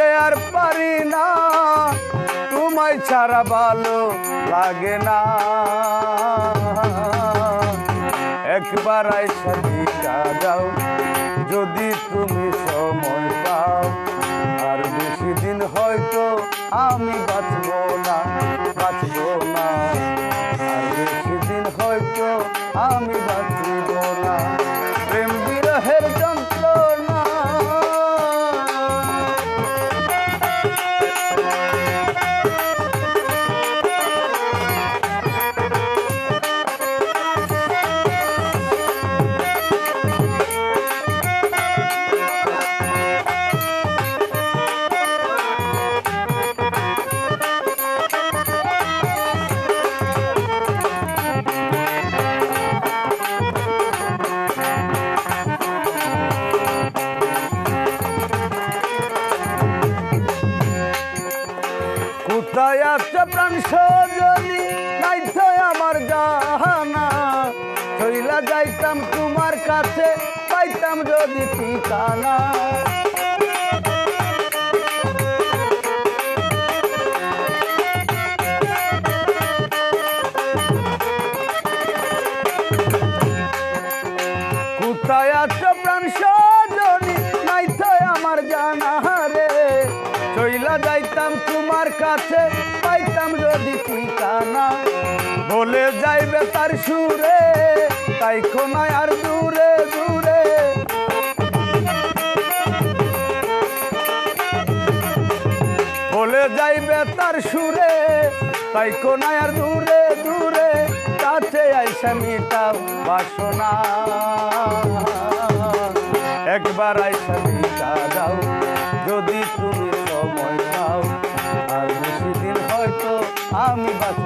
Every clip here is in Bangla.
থাকতে আর পারি না, তোমায় ছাড়া ভালো লাগে না। একবার আয়সা যাও যদি তুমি সময় পাও, আর বেশি দিন হয়তো আমি বাঁচব কোথায় আছে প্রাণ সজনী নাই আমার জাহানা। চইলা যাইতাম তোমার কাছে পাইতাম যদি ঠিকানা। বলে যাইবে তার সুরে, তাই কোনায় আর দূরে দূরে। বলে যাইবে তার সুরে, তাই কোনায় আর দূরে দূরে। কাছে আইসা মিটাও বাসনা। একবার আইসা মিটা দাও, যদি তুমি সময় পাও। আর বেশি দিন হয়তো আমি বাঁচব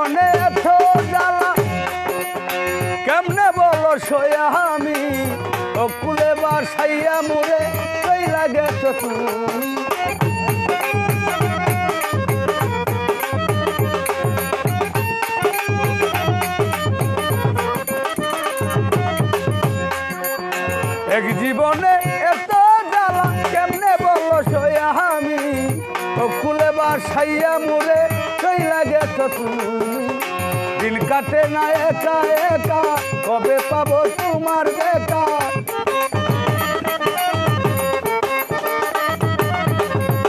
জীবনে এত জ্বালা কেমনে বলো সয়া আমি? ও কুলে বাসাইয়া মোরে কই লাগে তো এক জীবনে এত জ্বালা কেমনে বলো সয়া আমি? ও কুলে বাসাইয়া মোরে লাগে তুমি দিন কাটে না একা একা, কবে পাবো তোমার দেখা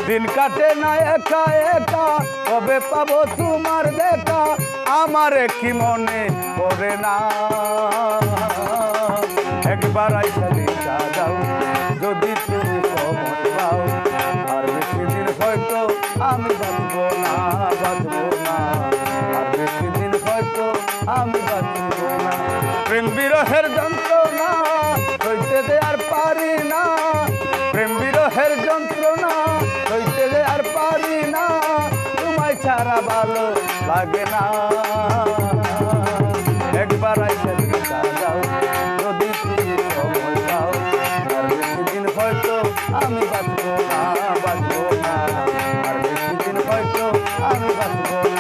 দিন কাটে না একা একা, কবে পাবো তোমার দেখা আমার কি মনে পড়ে না? একবার আইসা দেখা দাও যদি আমি বাঁচবো না প্রেম বিরহের যন্ত্রণা হইতে দে আর পারি না। প্রেম বিরহের যন্ত্রণা হইতে দে আর পারি না। তোমায় ছাড়া ভালো লাগে না। একবার আইসা আমি বাঁচবো না বাঁচবো না। আর বেশি দিন হয়তো আমি বাঁচবো না।